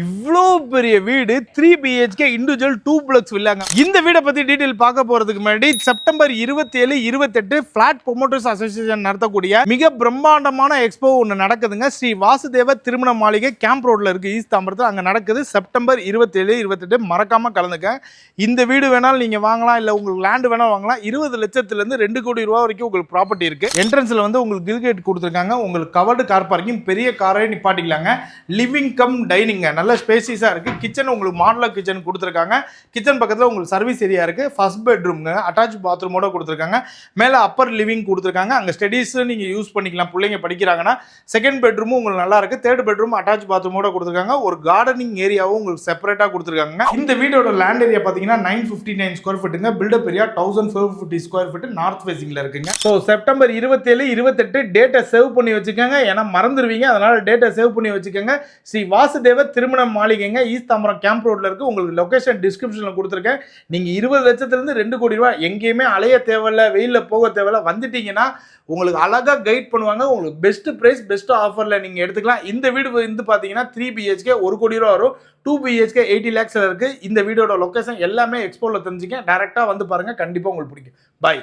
இவ்வளோ பெரிய வீடு three BHK individual duplex வில்லாங்க. இந்த வீடை பற்றி டீட்டெயில் பார்க்க போகிறதுக்கு முன்னாடி செப்டம்பர் இருபத்தி ஏழு இருபத்தெட்டு ஃப்ளாட் ப்ரொமோட்டர்ஸ் அசோசியேஷன் நடத்தக்கூடிய மிக பிரம்மாண்டமான எக்ஸ்போ ஒன்று நடக்குதுங்க. ஸ்ரீ வாசுதேவ திருமண மாளிகை கேம்ப் ரோட்டில் இருக்குது ஈஸ்ட் தாம்பரத்தில். அங்கே நடக்குது செப்டம்பர் இருபத்தேழு இருபத்தெட்டு. மறக்காமல் கலந்துக்க. இந்த வீடு வேணாலும் நீங்கள் வாங்கலாம் இல்லை உங்களுக்கு லேண்டு வேணால் வாங்கலாம். இருபது லட்சத்துலேருந்து ரெண்டு கோடி ரூபா வரைக்கும் உங்களுக்கு ப்ராப்பர்ட்டி இருக்குது என்ட்ரன்ஸில் வந்து உங்களுக்கு கில்கேட் கொடுத்துருக்காங்க. உங்களுக்கு கவர்டு கார் பார்க்கிங் பெரிய காரே நிப்பாட்டிக்கலாங்க. லிவிங் கம் டைனிங்க நல்ல ஸ்பேசிஸாக இருக்குது கிச்சன் உங்களுக்கு மாடலர் கிச்சன் கொடுத்துருக்காங்க. கிச்சன் பக்கத்தில் உங்களுக்கு சர்வீஸ் ஏரியா இருக்குது ஃபஸ்ட் பெட்ரூம்ங்க அட்டாச் பாத்ரூமோட கொடுத்துருக்காங்க. மேலே அப்பர் லிவிங் கொடுத்துருக்காங்க. அங்கே ஸ்டடீஸ் நீங்கள் யூஸ் பண்ணிக்கலாம். பிள்ளைங்க படிக்கிறாங்கன்னா செகண்ட் பெட்ரூமும் உங்களுக்கு நல்லா இருக்குது தேர்ட் பெட்ரூம் அட்டாச் பாத்ரூமோட கொடுத்துருக்காங்க. ஒரு கார்டனிங் ஏரியாவும் உங்களுக்கு செப்பரேட்டாக கொடுத்துருக்காங்க இந்த வீடோட லேண்ட் ஏரியா பார்த்தீங்கன்னா nine fifty nine square ஃபீட்டுங்க built up area thousand four fifty square feet north ஃபேசிங்கில் இருக்குங்க. ஸோ செப்டம்பர் இருபத்தேழு இருபத்தெட்டு டேட்டை சேவ் பண்ணி வச்சுக்கோங்க. ஏன்னா மறந்துடுவீங்க அதனால் டேட்டை சேவ் பண்ணி வச்சுக்கோங்க. ஸ்ரீ வாசுதேவ திருமண மாளிகைங்க ஈஸ்ட் தாம்பரம் கேம்ப் ரோட்ல இருக்கு. உங்களுக்கு லொகேஷன் டிஸ்கிரிப்ஷனில் கொடுத்துருக்கேன். நீங்கள் இருபது லட்சத்துலேருந்து ரெண்டு கோடி ரூபாய் எங்கேயுமே அலைய தேவையில்ல வெயிலில் போக தேவையில்ல வந்துட்டீங்கன்னா உங்களுக்கு அழகாக கைட் பண்ணுவாங்க. உங்களுக்கு பெஸ்ட் ப்ரைஸ் பெஸ்ட் ஆஃபரில் நீங்கள் எடுத்துக்கலாம். இந்த வீடு வந்து பார்த்தீங்கன்னா த்ரீ பிஹெச்கே ஒரு கோடி ரூபா வரும். டூ பிஹெச்கே எயிட்டி லேக்ஸில் இருக்குது இந்த வீடோட லொக்கேஷன் எல்லாமே எக்ஸ்போவில் தெரிஞ்சுக்க டேரெக்டாக வந்து பாருங்கள் கண்டிப்பாக உங்களுக்கு பிடிக்கும். பாய்